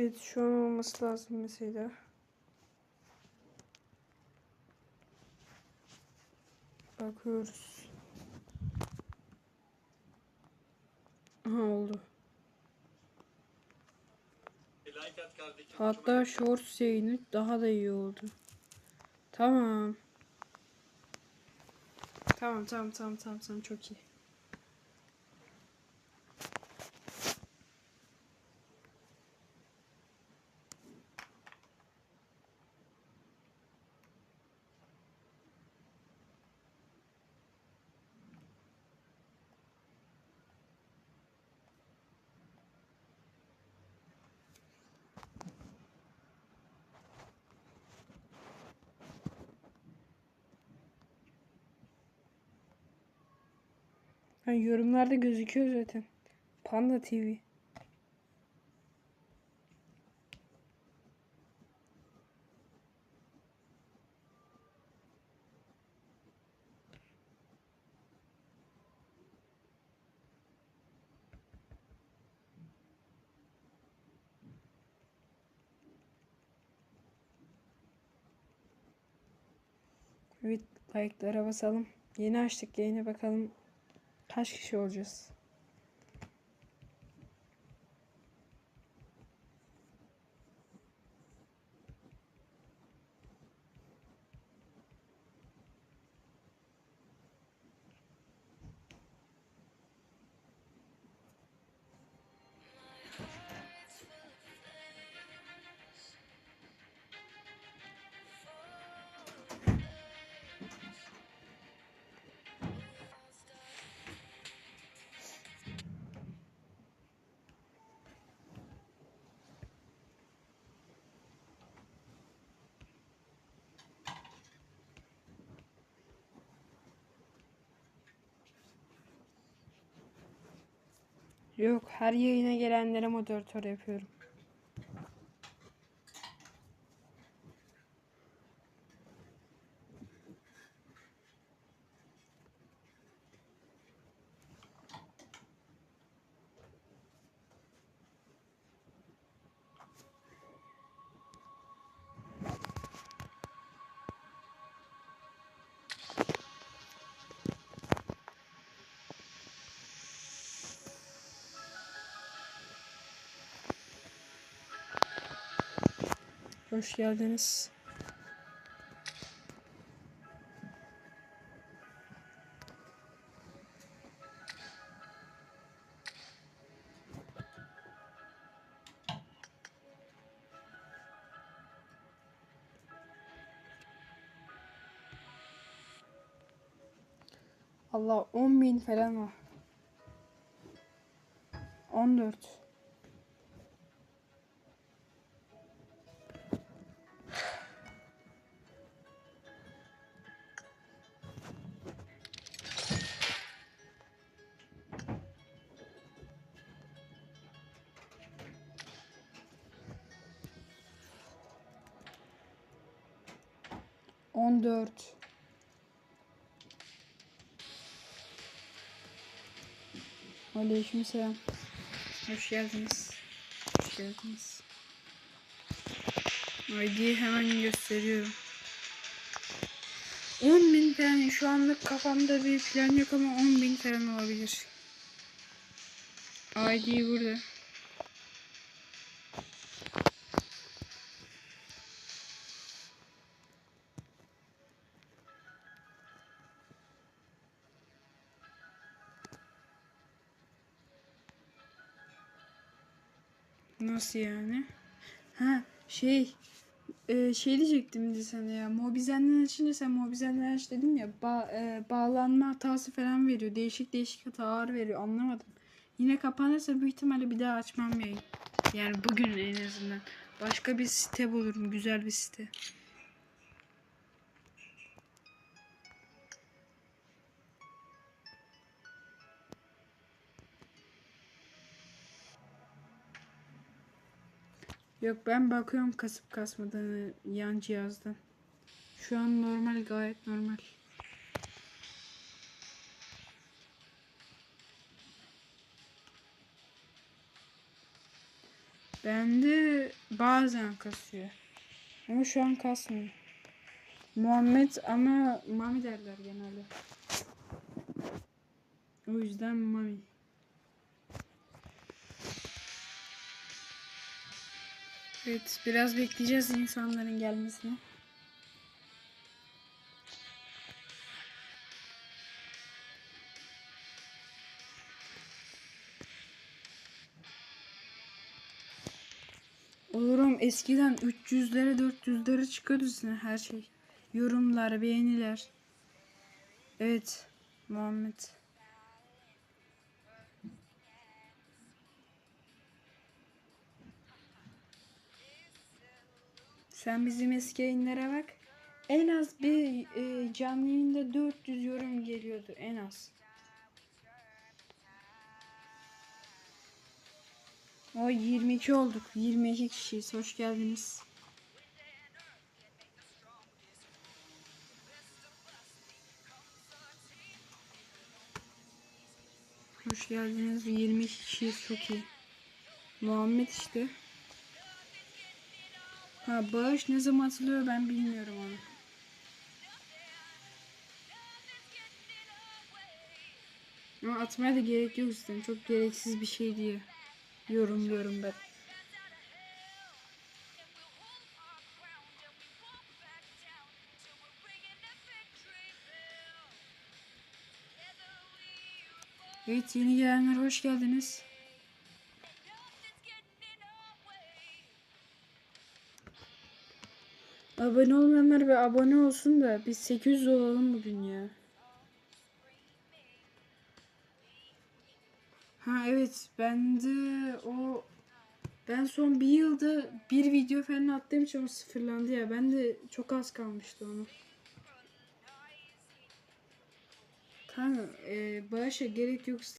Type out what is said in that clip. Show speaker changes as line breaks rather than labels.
Evet şu an olması lazım mesela. Bakıyoruz. Aha oldu. Hatta shorts yayını daha da iyi oldu. Tamam. Tamam tamam tamam tamam tamam çok iyi. Ha, yorumlarda gözüküyor zaten. Panda TV. Evet, like'lara basalım. Yeni açtık yayını bakalım kaç kişi olacağız. Yok, her yayına gelenlere moderatör yapıyorum. Hoş geldiniz. Allah 10 bin falan var. 14. On dört. Aleykümselam. Hoş geldiniz. Hoş geldiniz. ID'yi hemen gösteriyorum. 10 bin falan şu anlık kafamda bir plan yok ama 10 bin falan olabilir. ID burada. Nasıl yani? Ha şey e, şey diyecektim de sana ya Mobizen'den açınca sen Mobizen'den aç dedim ya ba- e, bağlanma hatası falan veriyor. Değişik değişik hatalar veriyor anlamadım. Yine kapanırsa büyük ihtimalle bir daha açmam yayın. Yani bugün en azından. Başka bir site bulurum. Güzel bir site. Yok ben bakıyorum kasıp kasmadığını yan cihazdan. Şu an normal gayet normal. Bende bazen kasıyor. Ama şu an kasmıyor. Muhammed ama Mami derler genelde. O yüzden Mami. Evet biraz bekleyeceğiz insanların gelmesini. Olurum eskiden 300'lere 400'lere çıkıyordu size her şey. Yorumlar, beğeniler. Evet Muhammed. Sen bizim eski yayınlara bak. En az bir e, canlı yayında 400 yorum geliyordu en az. O 22 olduk. 22 kişiyiz. Hoş geldiniz. Hoş geldiniz. 22 kişiyiz. Çok iyi. Muhammed işte. Ha bağış ne zaman atılıyor ben bilmiyorum onu. Ama atmaya da gerek yok zaten. Çok gereksiz bir şey diye yorumluyorum ben. Evet yeni gelenler hoş geldiniz. Abone olmayanlar bir abone olsun da biz 800 olalım bugün ya. Ha evet ben de o ben son bir yılda bir video falan attığım için o sıfırlandı ya. Ben de çok az kalmıştı onu. Kanka e, bağışa gerek yok